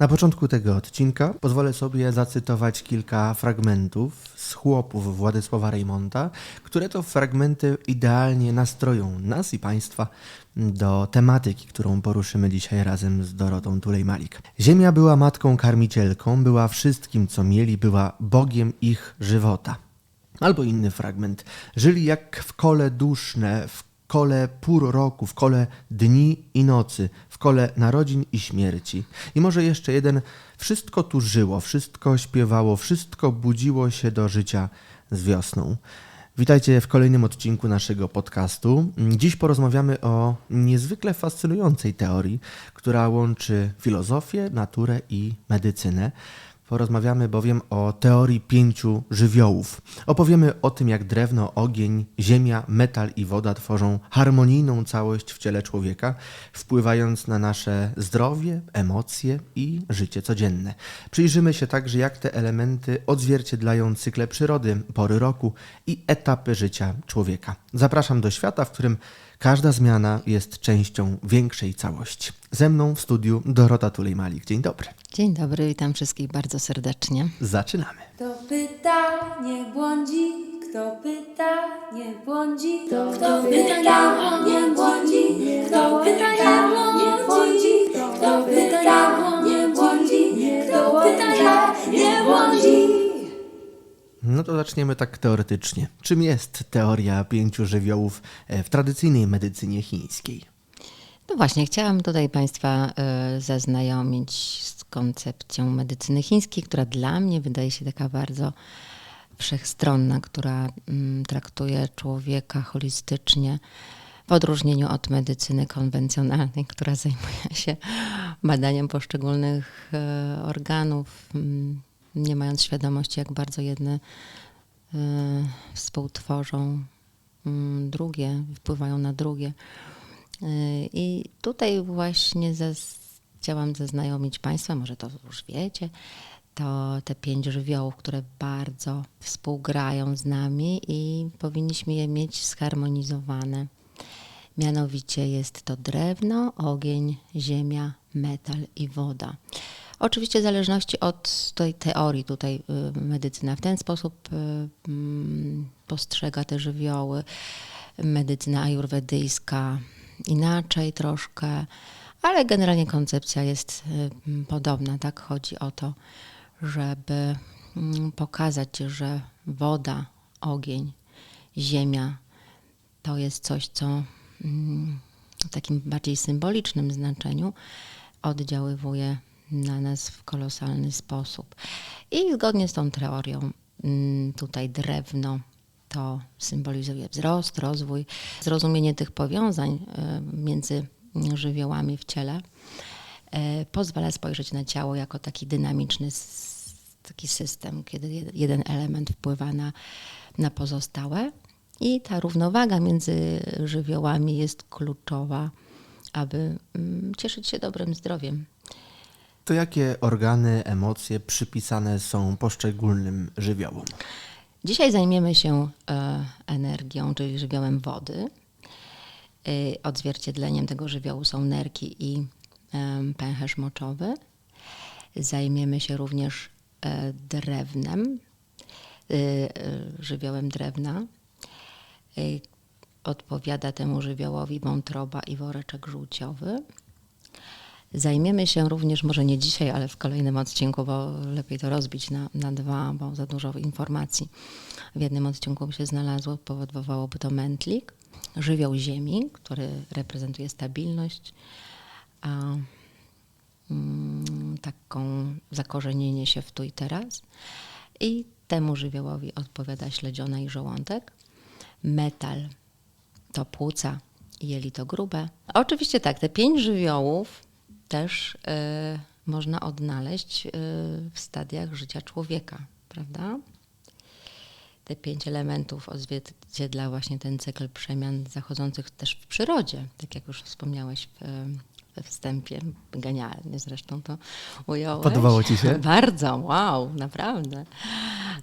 Na początku tego odcinka pozwolę sobie zacytować kilka fragmentów z chłopów Władysława Reymonta, które to fragmenty idealnie nastroją nas i Państwa do tematyki, którą poruszymy dzisiaj razem z Dorotą Tulej-Malik. Ziemia była matką karmicielką, była wszystkim, co mieli, była Bogiem ich żywota. Albo inny fragment. Żyli jak w kole duszne, w kole pór roku, w kole dni i nocy, w kole narodzin i śmierci. I może jeszcze jeden. Wszystko tu żyło, wszystko śpiewało, wszystko budziło się do życia z wiosną. Witajcie w kolejnym odcinku naszego podcastu. Dziś porozmawiamy o niezwykle fascynującej teorii, która łączy filozofię, naturę i medycynę. Porozmawiamy bowiem o teorii pięciu żywiołów. Opowiemy o tym, jak drewno, ogień, ziemia, metal i woda tworzą harmonijną całość w ciele człowieka, wpływając na nasze zdrowie, emocje i życie codzienne. Przyjrzymy się także, jak te elementy odzwierciedlają cykle przyrody, pory roku i etapy życia człowieka. Zapraszam do świata, w którym każda zmiana jest częścią większej całości. Ze mną w studiu Dorota Tulej-Malik. Dzień dobry. Dzień dobry, witam wszystkich bardzo serdecznie. Zaczynamy. Kto pyta, nie błądzi. Kto pyta, nie błądzi. Kto, kto pyta, nie błądzi. Kto pyta, nie błądzi. Kto pyta, nie błądzi. Kto pyta, nie błądzi. No to zaczniemy tak teoretycznie. Czym jest teoria pięciu żywiołów e, w tradycyjnej medycynie chińskiej? No właśnie, chciałam tutaj Państwa y, zaznajomić z koncepcją medycyny chińskiej, która dla mnie wydaje się taka bardzo wszechstronna, która mm, traktuje człowieka holistycznie, w odróżnieniu od medycyny konwencjonalnej, która zajmuje się badaniem poszczególnych y, organów, mm, nie mając świadomości, jak bardzo jedne y, współtworzą mm, drugie, wpływają na drugie. Y, I tutaj właśnie chciałam zaznajomić Państwa, może to już wiecie, to te pięć żywiołów, które bardzo współgrają z nami i powinniśmy je mieć zharmonizowane. Mianowicie jest to drewno, ogień, ziemia, metal i woda. Oczywiście w zależności od tej teorii tutaj y, medycyna w ten sposób y, mm, postrzega te żywioły. Medycyna ajurwedyjska inaczej troszkę, ale generalnie koncepcja jest y, podobna. Tak chodzi o to, żeby mm, pokazać, że woda, ogień, ziemia to jest coś, co mm, w takim bardziej symbolicznym znaczeniu oddziaływuje na nas w kolosalny sposób. I zgodnie z tą teorią, mm, tutaj drewno to symbolizuje wzrost, rozwój, zrozumienie tych powiązań y, między żywiołami w ciele y, pozwala spojrzeć na ciało jako taki dynamiczny taki system, kiedy jeden element wpływa na, na pozostałe. I ta równowaga między żywiołami jest kluczowa, aby mm, cieszyć się dobrym zdrowiem. To jakie organy, emocje przypisane są poszczególnym żywiołom? Dzisiaj zajmiemy się e, energią, czyli żywiołem wody. E, odzwierciedleniem tego żywiołu są nerki i e, pęcherz moczowy. Zajmiemy się również drewnem, żywiołem drewna. Odpowiada temu żywiołowi wątroba i woreczek żółciowy. Zajmiemy się również, może nie dzisiaj, ale w kolejnym odcinku, bo lepiej to rozbić na, na dwa, bo za dużo informacji w jednym odcinku by się znalazło, powodowałoby to mętlik. Żywioł ziemi, który reprezentuje stabilność, a mm, taką zakorzenienie się w tu i teraz. I temu żywiołowi odpowiada śledziona i żołądek. Metal to płuca i jelito grube. Oczywiście tak, te pięć żywiołów też y, można odnaleźć y, w stadiach życia człowieka, prawda? Te pięć elementów odzwierciedla właśnie ten cykl przemian zachodzących też w przyrodzie, tak jak już wspomniałeś w, we wstępie. Genialnie zresztą to ująłeś. Podobało Ci się? Bardzo, wow, naprawdę.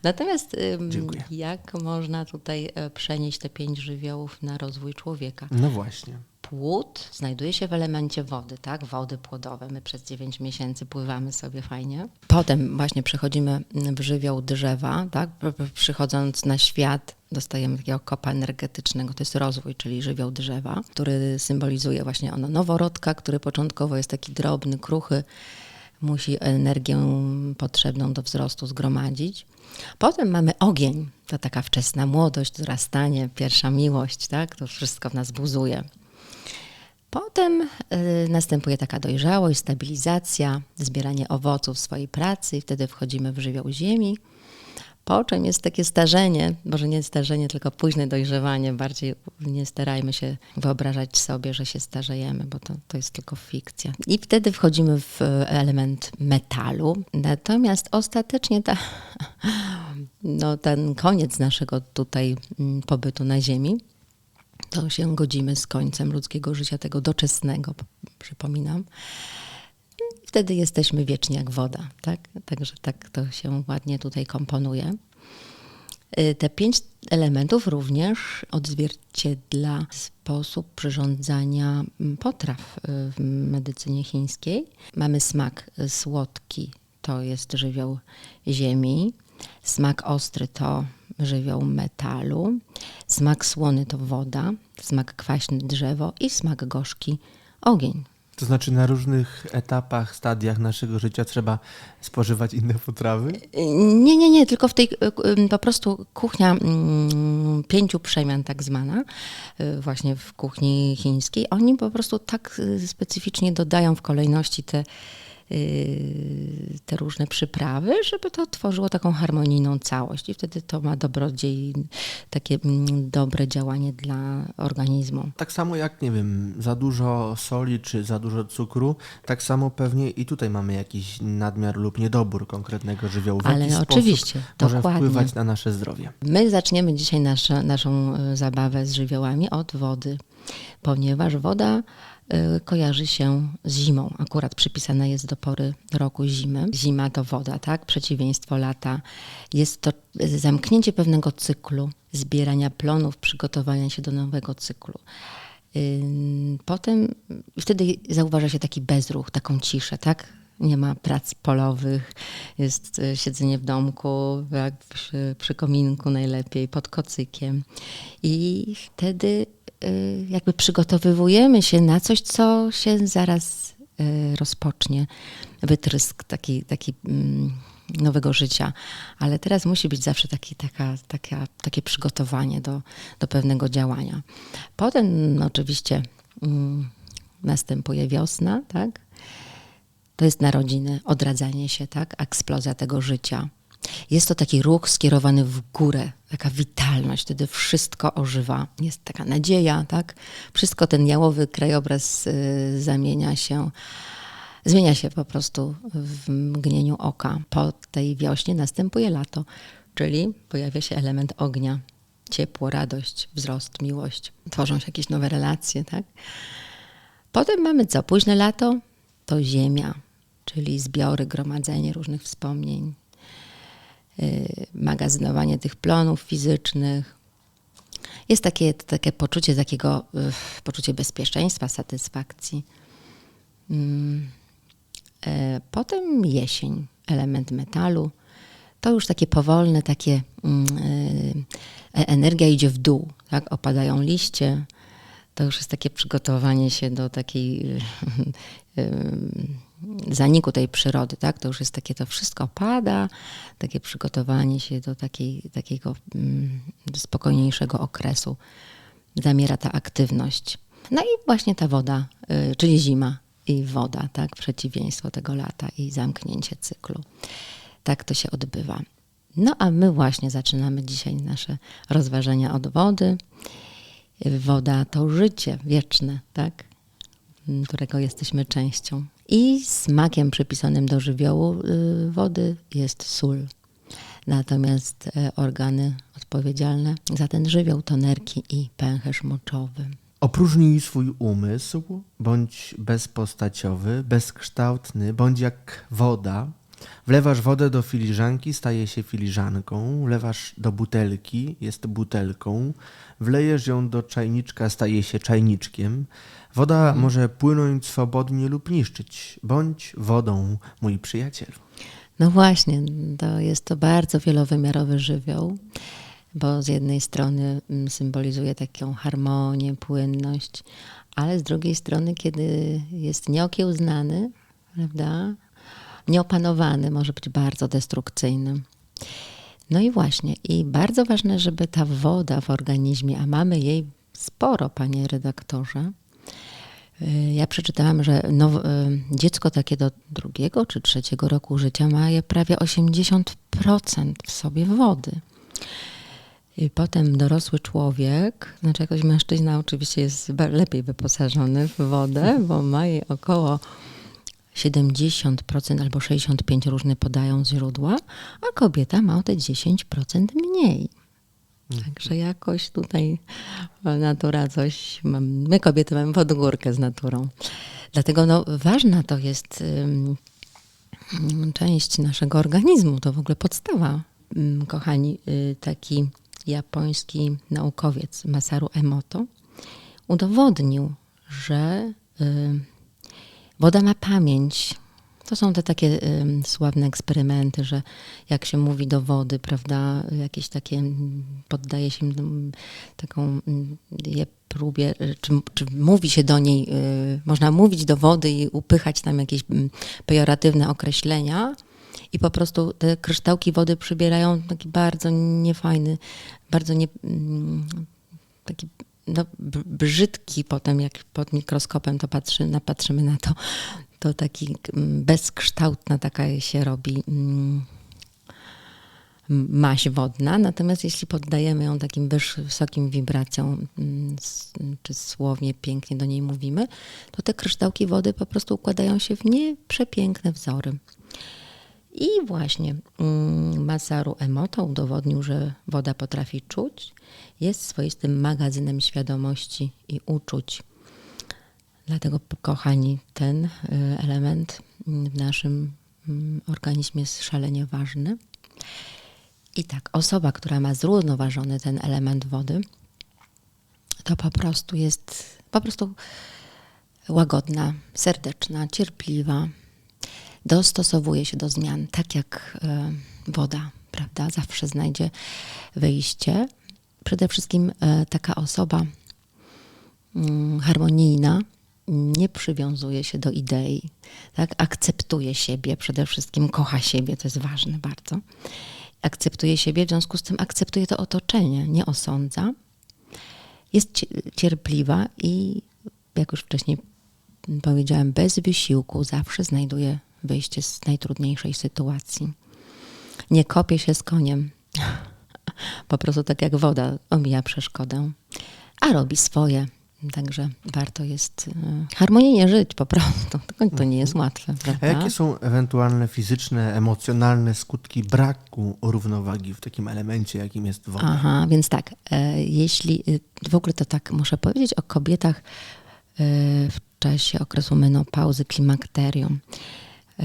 Natomiast Dziękuję. jak można tutaj e, przenieść te pięć żywiołów na rozwój człowieka? No właśnie. Płód znajduje się w elemencie wody, tak? Wody płodowe. My przez 9 miesięcy pływamy sobie fajnie. Potem właśnie przechodzimy w żywioł drzewa, tak? Przychodząc na świat dostajemy takiego kopa energetycznego, to jest rozwój, czyli żywioł drzewa, który symbolizuje właśnie ono noworodka, który początkowo jest taki drobny, kruchy, musi energię potrzebną do wzrostu zgromadzić. Potem mamy ogień, to taka wczesna młodość, dorastanie, pierwsza miłość, tak? To wszystko w nas buzuje. Potem y, następuje taka dojrzałość, stabilizacja, zbieranie owoców swojej pracy i wtedy wchodzimy w żywioł ziemi. Po czym jest takie starzenie, może nie starzenie, tylko późne dojrzewanie. Bardziej nie starajmy się wyobrażać sobie, że się starzejemy, bo to, to jest tylko fikcja. I wtedy wchodzimy w e, element metalu. Natomiast ostatecznie ta, no, ten koniec naszego tutaj mm, pobytu na Ziemi, to się godzimy z końcem ludzkiego życia, tego doczesnego, przypominam. I wtedy jesteśmy wieczni jak woda, tak? Także tak to się ładnie tutaj komponuje. Y, Te pięć elementów również odzwierciedla sposób przyrządzania mm, potraw y, w medycynie chińskiej. Mamy smak słodki, to jest żywioł ziemi. Smak ostry to żywioł metalu. Smak słony to woda. Smak kwaśny drzewo i smak gorzki ogień. To znaczy na różnych etapach, stadiach naszego życia trzeba spożywać inne potrawy? Nie, nie, nie, tylko w tej po prostu kuchnia mm, pięciu przemian tak zwana, y, właśnie w kuchni chińskiej, oni po prostu tak y, specyficznie dodają w kolejności te, te różne przyprawy, żeby to tworzyło taką harmonijną całość i wtedy to ma dobrodziej, takie mm, dobre działanie dla organizmu. Tak samo jak, nie wiem, za dużo soli czy za dużo cukru, tak samo pewnie i tutaj mamy jakiś nadmiar lub niedobór konkretnego żywiołu. W Ale oczywiście, może dokładnie. wpływać na nasze zdrowie? My zaczniemy dzisiaj nasze, naszą y, zabawę z żywiołami od wody, ponieważ woda y, kojarzy się z zimą. Akurat przypisana jest do pory roku zimy. Zima to woda, tak? Przeciwieństwo lata. Jest to y, zamknięcie pewnego cyklu, zbierania plonów, przygotowania się do nowego cyklu. Potem wtedy zauważa się taki bezruch, taką ciszę, tak? Nie ma prac polowych, jest y, siedzenie w domku, przy, przy kominku najlepiej, pod kocykiem. I wtedy y, jakby przygotowywujemy się na coś, co się zaraz y, rozpocznie. Wytrysk taki, taki mm, nowego życia. Ale teraz musi być zawsze taki, taka, taka, takie przygotowanie do, do pewnego działania. Potem oczywiście mm, następuje wiosna, tak? To jest narodziny, odradzanie się, tak? Eksplozja tego życia. Jest to taki ruch skierowany w górę, taka witalność, wtedy wszystko ożywa. Jest taka nadzieja, tak? Wszystko ten jałowy krajobraz y, zamienia się, zmienia się po prostu w mgnieniu oka. Po tej wiośnie następuje lato, czyli pojawia się element ognia. Ciepło, radość, wzrost, miłość. Tworzą się jakieś nowe relacje, tak? Potem mamy co? Późne lato to ziemia, czyli zbiory, gromadzenie różnych wspomnień, magazynowanie tych plonów fizycznych. Jest takie, takie poczucie takiego, yy, poczucie bezpieczeństwa, satysfakcji. Mm. E, Potem jesień, element metalu. To już takie powolne, takie mm, e, energia idzie w dół, tak? Opadają liście. To już jest takie przygotowanie się do takiej zaniku tej przyrody, tak? To już jest takie, to wszystko opada, takie przygotowanie się do takiej, takiego mm, spokojniejszego okresu. Zamiera ta aktywność. No i właśnie ta woda, y, czyli zima i woda, tak? Przeciwieństwo tego lata i zamknięcie cyklu. Tak to się odbywa. No a my właśnie zaczynamy dzisiaj nasze rozważania od wody. Woda to życie wieczne, tak? m, którego jesteśmy częścią. I smakiem przypisanym do żywiołu y, wody jest sól. Natomiast e, organy odpowiedzialne za ten żywioł to nerki i pęcherz moczowy. Opróżnij swój umysł, bądź bezpostaciowy, bezkształtny, bądź jak woda, Wlewasz wodę do filiżanki, staje się filiżanką. Wlewasz do butelki, jest butelką. Wlejesz ją do czajniczka, staje się czajniczkiem. Woda może płynąć swobodnie lub niszczyć. Bądź wodą, mój przyjacielu. No właśnie, to jest to bardzo wielowymiarowy żywioł, bo z jednej strony mm, symbolizuje taką harmonię, płynność, ale z drugiej strony, kiedy jest nieokiełznany, prawda, nieopanowany, może być bardzo destrukcyjny. No i właśnie, i bardzo ważne, żeby ta woda w organizmie, a mamy jej sporo, panie redaktorze, Ja przeczytałam, że y, dziecko takie do drugiego czy trzeciego roku życia ma prawie 80% w sobie wody. I potem dorosły człowiek, znaczy jakoś mężczyzna oczywiście jest lepiej wyposażony w wodę, bo ma jej około 70% albo 65% różne podają źródła, a kobieta ma o te 10% mniej. Także jakoś tutaj natura coś, my kobiety mamy podgórkę z naturą. Dlatego no, ważna to jest część naszego organizmu, to w ogóle podstawa. Kochani, y, taki japoński naukowiec Masaru Emoto udowodnił, że y, woda ma pamięć. To są te takie ym, sławne eksperymenty, że jak się mówi do wody, prawda, jakieś takie, poddaje się taką je próbie, y, czy, czy mówi się do niej, y, można mówić do wody i upychać tam jakieś mm, pejoratywne określenia i po prostu te kryształki wody przybierają taki bardzo niefajny, bardzo nie, taki no, br- brzydki potem, jak pod mikroskopem to patrzy, napatrzymy na to, to taki mm, bezkształtna taka się robi mm, maść wodna. Natomiast jeśli poddajemy ją takim wysokim wibracjom, mm, czy słownie pięknie do niej mówimy, to te kryształki wody po prostu układają się w nieprzepiękne wzory. I właśnie Masaru Emoto udowodnił, że woda potrafi czuć, jest swoistym magazynem świadomości i uczuć. Dlatego, kochani, ten y, element w naszym mm, organizmie jest szalenie ważny. I tak, osoba, która ma zrównoważony ten element wody, to po prostu jest po prostu łagodna, serdeczna, cierpliwa, dostosowuje się do zmian, tak jak e, woda, prawda? Zawsze znajdzie wyjście. Przede wszystkim e, taka osoba mm, harmonijna nie przywiązuje się do idei, tak? akceptuje siebie, przede wszystkim kocha siebie, to jest ważne bardzo. Akceptuje siebie, w związku z tym akceptuje to otoczenie, nie osądza. Jest cie- cierpliwa i, jak już wcześniej powiedziałem, bez wysiłku zawsze znajduje wyjście z najtrudniejszej sytuacji. Nie kopie się z koniem. Po prostu tak jak woda omija przeszkodę, a robi swoje. Także warto jest e, harmonijnie żyć po prostu. Tylko to nie jest łatwe, A prawda? jakie są ewentualne fizyczne, emocjonalne skutki braku równowagi w takim elemencie, jakim jest woda? Aha, więc tak, e, jeśli y, w ogóle to tak muszę powiedzieć o kobietach e, w czasie okresu menopauzy, klimakterium, e,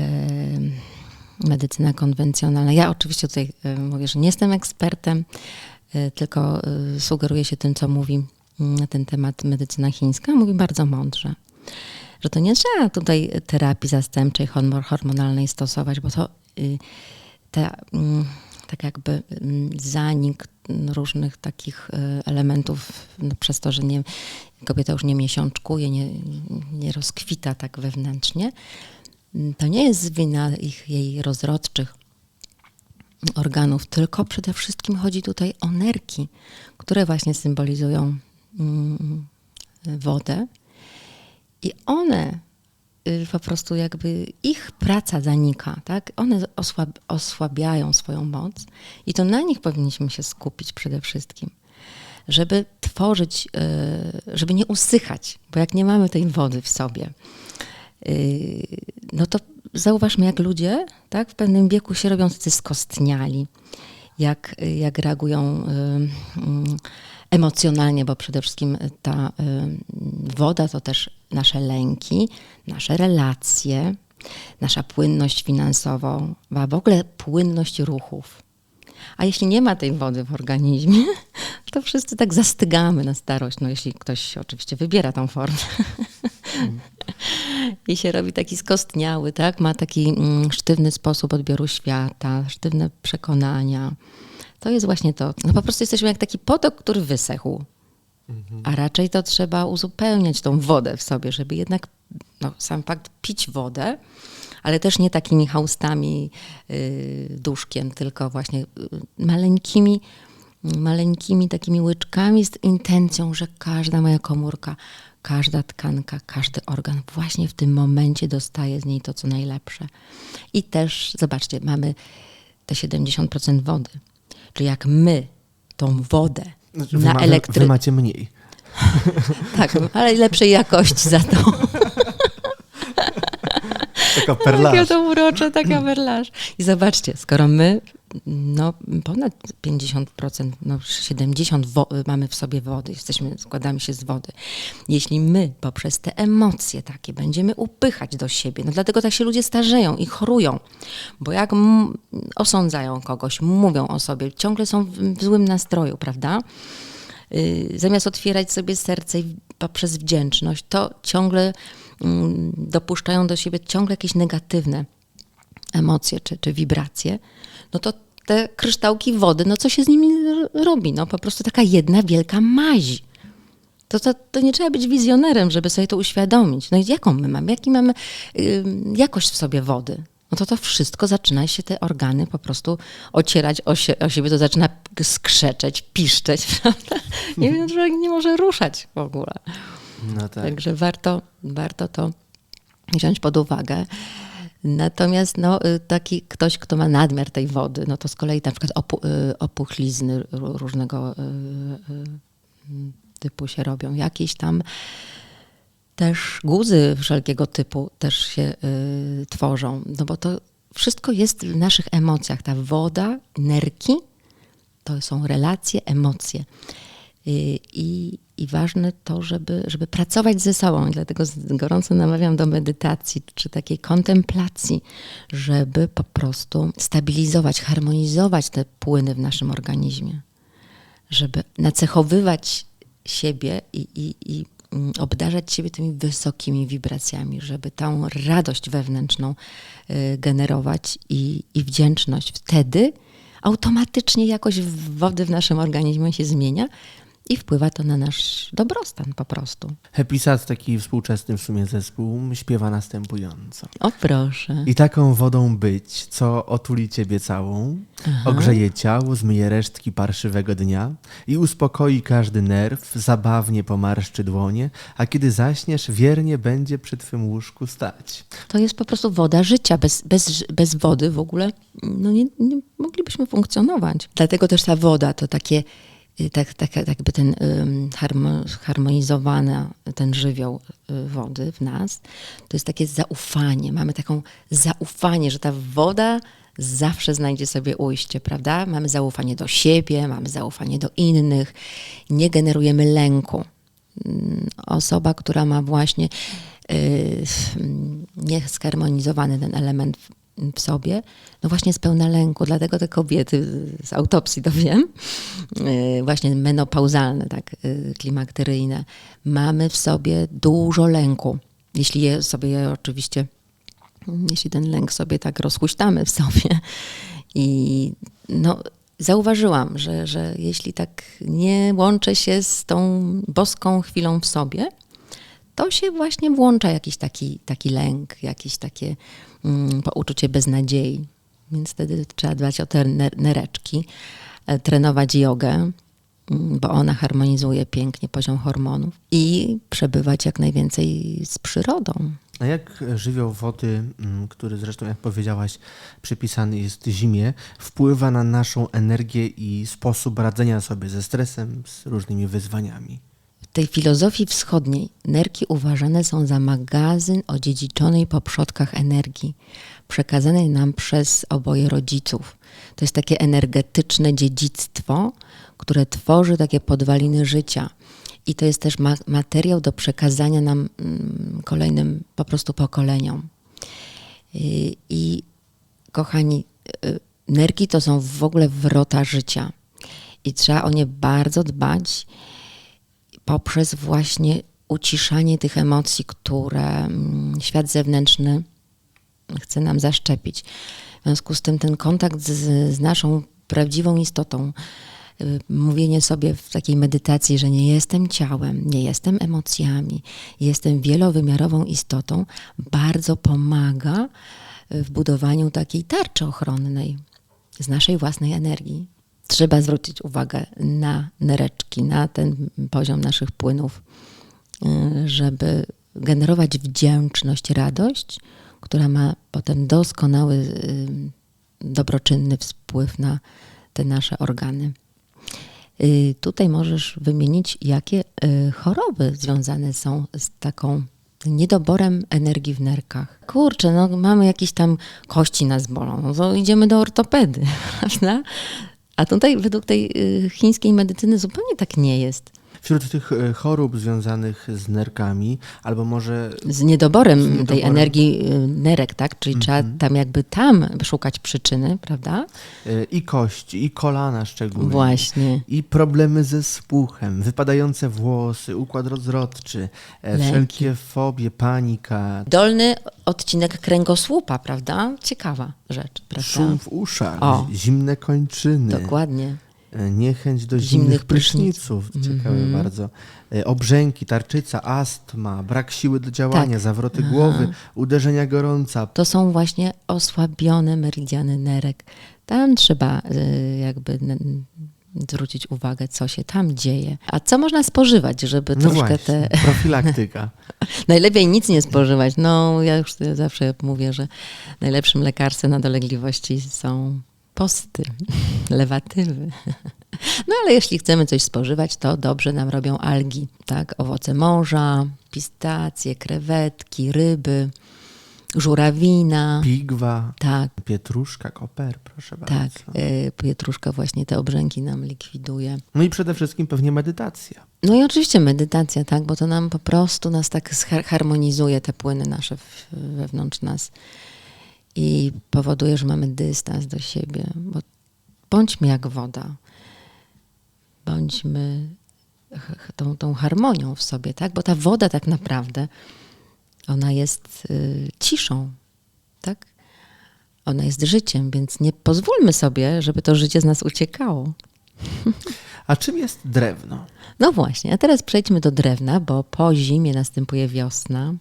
medycyna konwencjonalna. Ja oczywiście tutaj mówię, że nie jestem ekspertem, tylko sugeruję się tym, co mówi na ten temat medycyna chińska. Mówi bardzo mądrze że to nie trzeba tutaj terapii zastępczej hormo- hormonalnej stosować, bo to y, ta, mm, tak jakby mm, zanik różnych takich y, elementów no, przez to, że nie, kobieta już nie miesiączkuje, nie, nie rozkwita tak wewnętrznie, mm, to nie jest wina ich, jej rozrodczych organów, tylko przede wszystkim chodzi tutaj o nerki, które właśnie symbolizują wodę. I one y, po prostu jakby ich praca zanika, tak? One osłab, osłabiają swoją moc i to na nich powinniśmy się skupić przede wszystkim, żeby tworzyć, y, żeby nie usychać, bo jak nie mamy tej wody w sobie, y, no to zauważmy, jak ludzie tak, w pewnym wieku się robią tacy skostniali, jak, jak reagują mm, emocjonalnie, bo przede wszystkim ta y, woda to też nasze lęki, nasze relacje, nasza płynność finansowa, a w ogóle płynność ruchów. A jeśli nie ma tej wody w organizmie, to wszyscy tak zastygamy na starość, no jeśli ktoś oczywiście wybiera tą formę. I się robi taki skostniały, tak? Ma taki mm, sztywny sposób odbioru świata, sztywne przekonania. To jest właśnie to. No po prostu jesteśmy jak taki potok, który wysechł. A raczej to trzeba uzupełniać tą wodę w sobie, żeby jednak no, sam fakt pić wodę, ale też nie takimi haustami, yy, duszkiem, tylko właśnie yy, maleńkimi, maleńkimi takimi łyczkami z intencją, że każda moja komórka, każda tkanka, każdy organ właśnie w tym momencie dostaje z niej to, co najlepsze. I też, zobaczcie, mamy te 70% wody. Czyli jak my tą wodę Znaczy, na ma, wy, macie mniej. Tak, ale lepszej jakości za to. Taka Takie perlaż. to urocze, taka werlaż. I zobaczcie, skoro my no, ponad 50%, no 70% wo- mamy w sobie wody, jesteśmy, składamy się z wody. Jeśli my poprzez te emocje takie będziemy upychać do siebie, no dlatego tak się ludzie starzeją i chorują, bo jak m- osądzają kogoś, mówią o sobie, ciągle są w, w złym nastroju, prawda? Y, zamiast otwierać sobie serce poprzez wdzięczność, to ciągle mm, dopuszczają do siebie ciągle jakieś negatywne emocje czy, czy wibracje, no to te kryształki wody, no co się z nimi robi? No po prostu taka jedna wielka maź. To, to, to nie trzeba być wizjonerem, żeby sobie to uświadomić. No i jaką my mamy? Jaki mamy jakość w sobie wody? No to to wszystko zaczyna się, te organy po prostu ocierać o, sie, o siebie, to zaczyna skrzeczeć, piszczeć, prawda? Nie wiem, człowiek nie może ruszać w ogóle. No tak. Także warto, warto to wziąć pod uwagę. Natomiast no, y, taki ktoś, kto ma nadmiar tej wody, no to z kolei na przykład opu, y, opuchlizny różnego y, typu się robią. Jakieś tam też guzy wszelkiego typu też się tworzą. No bo to wszystko jest w naszych emocjach. Ta woda, nerki, to są relacje, emocje. I, i ważne to, żeby, żeby pracować ze sobą. I dlatego gorąco namawiam do medytacji czy takiej kontemplacji, żeby po prostu stabilizować, harmonizować te płyny w naszym organizmie. Żeby nacechowywać siebie i, i, i mm, obdarzać siebie tymi wysokimi wibracjami, żeby tą radość wewnętrzną y, generować i, i wdzięczność. Wtedy automatycznie jakość wody w naszym organizmie się zmienia i wpływa to na nasz dobrostan po prostu. Happy Sad, taki współczesny w sumie zespół, śpiewa następująco. O proszę. I taką wodą być, co otuli ciebie całą, ogrzeje ciało, zmyje resztki parszywego dnia i uspokoi każdy nerw, zabawnie pomarszczy dłonie, a kiedy zaśniesz, wiernie będzie przy twym łóżku stać. To jest po prostu woda życia. Bez, bez, bez wody w ogóle no nie, nie moglibyśmy funkcjonować. Dlatego też ta woda to takie, tak, tak, tak jakby ten harmonizowany ten żywioł y, wody w nas, to jest takie zaufanie. Mamy taką zaufanie, że ta woda zawsze znajdzie sobie ujście, prawda? Mamy zaufanie do siebie, mamy zaufanie do innych, nie generujemy lęku mm, osoba, która ma właśnie y, nieskarmonizowany ten element w, sobie, no właśnie jest pełna lęku. Dlatego te kobiety z autopsji to wiem, y, właśnie menopauzalne, tak, y, klimakteryjne, mamy w sobie dużo lęku. Jeśli je sobie je oczywiście jeśli ten lęk sobie tak rozhuśtamy w sobie. I no, zauważyłam, że, że jeśli tak nie łączę się z tą boską chwilą w sobie, to się właśnie włącza jakiś taki, taki lęk, jakieś takie mm, uczucie beznadziei. Więc wtedy trzeba dbać o te ner- nereczki, e, trenować jogę, mm, bo ona harmonizuje pięknie poziom hormonów i przebywać jak najwięcej z przyrodą. A jak żywioł wody, mm, który zresztą, jak powiedziałaś, przypisany jest zimie, wpływa na naszą energię i sposób radzenia sobie ze stresem, z różnymi wyzwaniami? Tej filozofii wschodniej nerki uważane są za magazyn odziedziczonej po przodkach energii, przekazanej nam przez oboje rodziców. To jest takie energetyczne dziedzictwo, które tworzy takie podwaliny życia. I to jest też ma- materiał do przekazania nam mm, kolejnym po prostu pokoleniom. I, i kochani, y, nerki to są w ogóle wrota życia i trzeba o nie bardzo dbać poprzez właśnie uciszanie tych emocji, które mm, świat zewnętrzny chce nam zaszczepić. W związku z tym ten kontakt z, z naszą prawdziwą istotą, y, mówienie sobie w takiej medytacji, że nie jestem ciałem, nie jestem emocjami, jestem wielowymiarową istotą, bardzo pomaga w budowaniu takiej tarczy ochronnej z naszej własnej energii. Trzeba zwrócić uwagę na nereczki, na ten poziom naszych płynów, y, żeby generować wdzięczność, radość, która ma potem doskonały, y, dobroczynny wpływ na te nasze organy. Y, Tutaj możesz wymienić, jakie choroby związane są z taką niedoborem energii w nerkach. Kurczę, no mamy jakieś tam kości nas bolą, no to idziemy do ortopedy, prawda? A tutaj według tej y, chińskiej medycyny zupełnie tak nie jest. Wśród tych e, chorób związanych z nerkami, albo może Z niedoborem, Z tej niedoborem. energii y, nerek, tak? Czyli trzeba tam jakby tam szukać przyczyny, prawda? e, i kości, i kolana szczególnie. Właśnie. I problemy ze spuchem, wypadające włosy, układ rozrodczy, e, Lęki. wszelkie fobie, panika, Dolny odcinek kręgosłupa, prawda? Ciekawa rzecz, prawda? szum w uszach, O. zimne kończyny, Dokładnie. E, niechęć do Zimnych zimnych pryszniców. Mhm. pryszniców, ciekawe bardzo, e, obrzęki, tarczyca, astma, brak siły do działania, Tak. zawroty głowy, uderzenia gorąca, To są właśnie osłabione meridiany nerek. Tam trzeba y, jakby zwrócić uwagę, co się tam dzieje. A co można spożywać, żeby no troszkę właśnie, te... profilaktyka. Najlepiej nic nie spożywać. No, ja już zawsze mówię, że najlepszym lekarstwem na dolegliwości są posty, lewatywy. No ale jeśli chcemy coś spożywać, to dobrze nam robią algi, tak? Owoce morza, pistacje, krewetki, ryby, żurawina. Pigwa, Tak, pietruszka, koper, proszę bardzo. tak. y, Pietruszka właśnie te obrzęki nam likwiduje. No i przede wszystkim pewnie medytacja. No i oczywiście medytacja, tak, bo to nam po prostu nas tak harmonizuje te płyny nasze wewnątrz nas i powoduje, że mamy dystans do siebie, bo bądźmy jak woda. Bądźmy tą, tą harmonią w sobie, tak? Bo ta woda tak naprawdę, ona jest y, ciszą, tak? Ona jest życiem, więc nie pozwólmy sobie, żeby to życie z nas uciekało. A czym jest drewno? No właśnie, a teraz przejdźmy do drewna, bo po zimie następuje wiosna,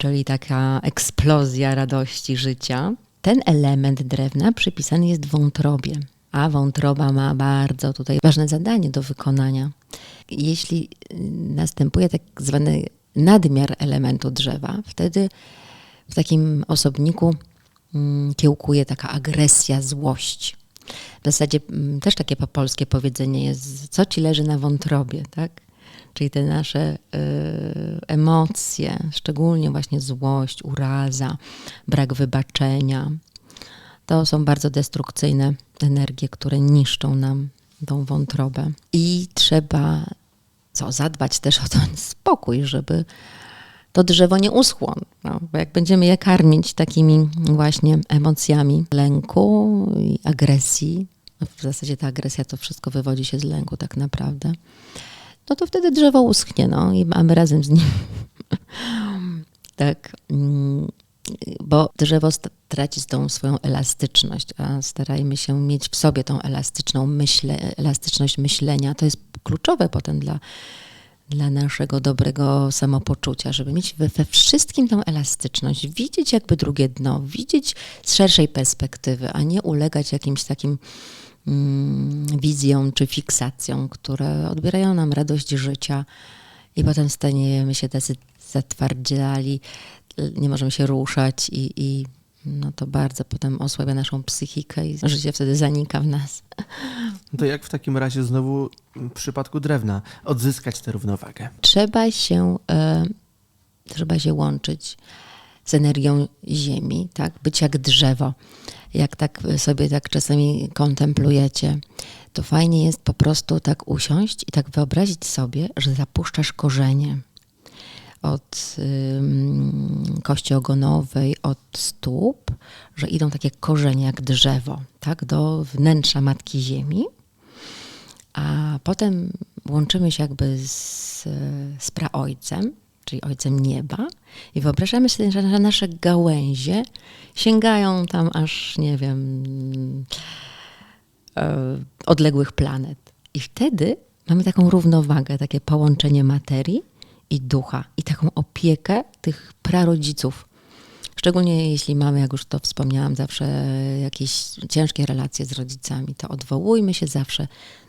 czyli taka eksplozja radości życia. Ten element drewna przypisany jest wątrobie, a wątroba ma bardzo tutaj ważne zadanie do wykonania. Jeśli y, następuje tak zwany nadmiar elementu drzewa, wtedy w takim osobniku mm, kiełkuje taka agresja, złość. W zasadzie mm, też takie po polskie powiedzenie jest, co ci leży na wątrobie, tak? Czyli te nasze y, emocje, szczególnie właśnie złość, uraza, brak wybaczenia, to są bardzo destrukcyjne energie, które niszczą nam tą wątrobę. I trzeba co, zadbać też o ten spokój, żeby to drzewo nie uschło. No, bo jak będziemy je karmić takimi właśnie emocjami lęku i agresji, no w zasadzie ta agresja to wszystko wywodzi się z lęku tak naprawdę, no to wtedy drzewo uschnie, no i mamy razem z nim. tak. mm, Bo drzewo traci tą swoją elastyczność, a starajmy się mieć w sobie tą elastyczną myśle, elastyczność myślenia. To jest kluczowe potem dla, dla naszego dobrego samopoczucia, żeby mieć we, we wszystkim tą elastyczność, widzieć jakby drugie dno, widzieć z szerszej perspektywy, a nie ulegać jakimś takim mm, wizjom czy fiksacjom, które odbierają nam radość życia i potem staniemy się tacy zatwardziali, nie możemy się ruszać i, i no to bardzo potem osłabia naszą psychikę i życie wtedy zanika w nas. No to jak w takim razie znowu w przypadku drewna odzyskać tę równowagę? trzeba się, e, trzeba się łączyć z energią ziemi, tak? Być jak drzewo. Jak tak sobie tak czasami kontemplujecie, to fajnie jest po prostu tak usiąść i tak wyobrazić sobie, że zapuszczasz korzenie. od ym, kości ogonowej, od stóp, że idą takie korzenie jak drzewo, tak, do wnętrza Matki Ziemi. A potem łączymy się jakby z, z praojcem, czyli ojcem nieba i wyobrażamy sobie, że nasze gałęzie sięgają tam aż, nie wiem, e, odległych planet. I wtedy mamy taką równowagę, takie połączenie materii i ducha i taką opiekę tych prarodziców. Szczególnie jeśli mamy, jak już to wspomniałam, zawsze jakieś ciężkie relacje z rodzicami, to odwołujmy się zawsze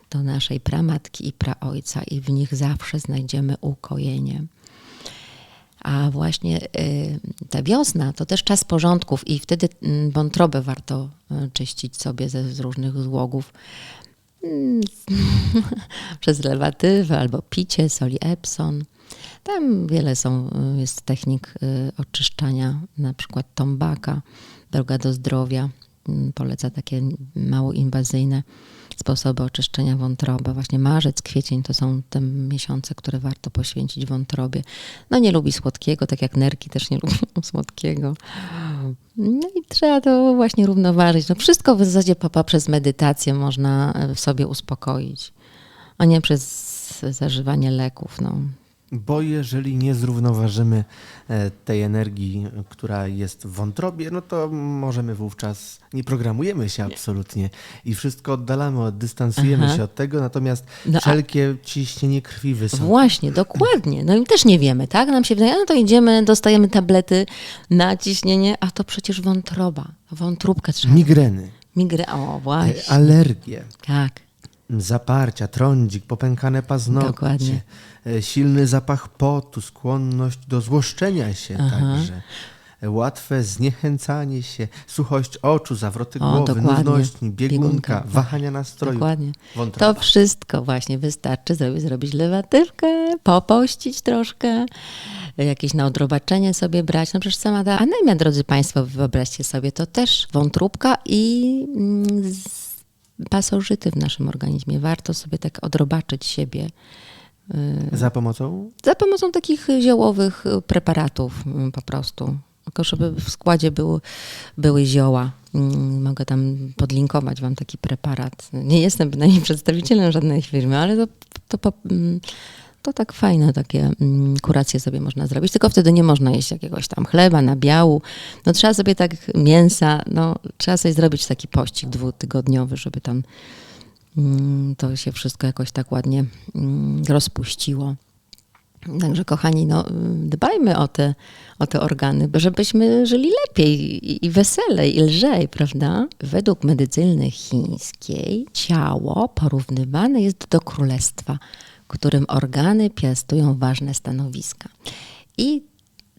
do naszej pramatki i praojca i w nich zawsze znajdziemy ukojenie. A właśnie y, ta wiosna to też czas porządków i wtedy mm, wątrobę warto y, czyścić sobie ze, z różnych złogów. Mm, Przez lewatywę albo picie soli Epsom. Tam wiele są, y, jest technik oczyszczania, na przykład tombaka, droga do zdrowia. Poleca takie mało inwazyjne sposoby oczyszczenia wątroby. Właśnie marzec, kwiecień to są te miesiące, które warto poświęcić wątrobie. No nie lubi słodkiego, tak jak nerki też nie lubią słodkiego. No i trzeba to właśnie równoważyć. No wszystko w zasadzie poprzez medytację można e, w sobie uspokoić, a nie przez zażywanie leków. No. Bo jeżeli nie zrównoważymy e, tej energii, która jest w wątrobie, no to możemy wówczas, nie programujemy się absolutnie i wszystko oddalamy, oddystansujemy Aha. się od tego, natomiast No a- wszelkie ciśnienie krwi wysokie. Właśnie, dokładnie. No i też nie wiemy, tak? Nam się wydaje, no to idziemy, dostajemy tablety na ciśnienie, a to przecież wątroba. Wątróbkę trzeba. Migreny, Migre, o e, właśnie. alergie, Tak. Zaparcia, trądzik, popękane paznokcie, Dokładnie. e, silny zapach potu, skłonność do złoszczenia się także, e, łatwe zniechęcanie się, suchość oczu, zawroty O, głowy, nudności, biegunka, Biegunka, wahania nastroju. Dokładnie. Wątroba. To wszystko właśnie wystarczy zrobić, zrobić lewatywkę, popościć troszkę, jakieś na odrobaczenie sobie brać. No przecież sama ta anemia, drodzy Państwo, wyobraźcie sobie, to też wątróbka i mm, pasożyty w naszym organizmie. Warto sobie tak odrobaczyć siebie Za pomocą za pomocą takich ziołowych y, preparatów y, po prostu. Tylko żeby w składzie były, były zioła. Mm, Mogę tam podlinkować wam taki preparat. Nie jestem bynajmniej przedstawicielem żadnej firmy, ale to, to, po- mm, to tak fajne takie mm, kuracje sobie można zrobić. Tylko wtedy nie można jeść jakiegoś tam chleba, nabiału. No trzeba sobie tak mięsa, no trzeba sobie zrobić taki pościg dwutygodniowy, żeby tam mm, to się wszystko jakoś tak ładnie mm, rozpuściło. Także kochani, no, dbajmy o te, o te organy, żebyśmy żyli lepiej i, i weselej, i lżej, prawda? Według medycyny chińskiej ciało porównywane jest do królestwa, którym organy piastują ważne stanowiska. I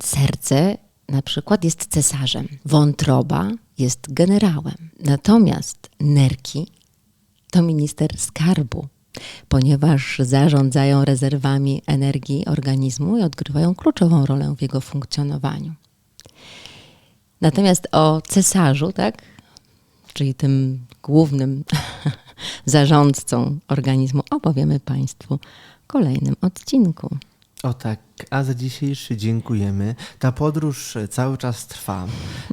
serce na przykład jest cesarzem, wątroba jest generałem, natomiast nerki to minister skarbu, ponieważ zarządzają rezerwami energii organizmu i odgrywają kluczową rolę w jego funkcjonowaniu. Natomiast o cesarzu, tak, czyli tym głównym zarządcą organizmu, opowiemy Państwu w kolejnym odcinku. O tak, a za dzisiejszy dziękujemy. Ta podróż cały czas trwa.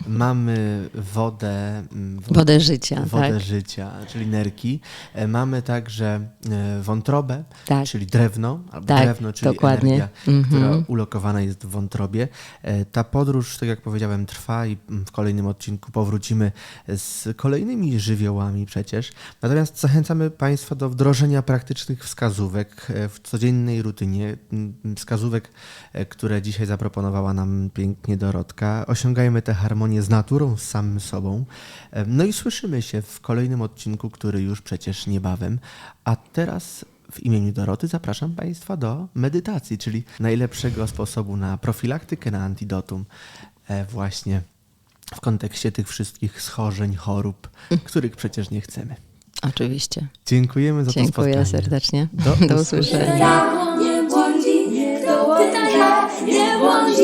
Mamy wodę, mm, wo- Wodę życia, wodę tak? życia, czyli nerki. E, Mamy także e, wątrobę, Tak. czyli drewno, albo Tak, drewno, czyli dokładnie. energia, Mhm. która ulokowana jest w wątrobie. E, Ta podróż, tak jak powiedziałem, trwa i mm, w kolejnym odcinku powrócimy z kolejnymi żywiołami przecież. Natomiast zachęcamy Państwa do wdrożenia praktycznych wskazówek w codziennej rutynie, m, wskazówek, e, które dzisiaj zaproponowała nam pięknie Dorotka. Osiągajmy tę harmonię z naturą, z samym sobą. E, No i słyszymy się w kolejnym odcinku, który już przecież niebawem. A teraz w imieniu Doroty zapraszam Państwa do medytacji, czyli najlepszego sposobu na profilaktykę, na antidotum e, właśnie w kontekście tych wszystkich schorzeń, chorób, których przecież nie chcemy. Oczywiście. Dziękujemy za to Dziękuję spotkanie. serdecznie. Do Do usłyszenia. Usłyszenia. Ja nie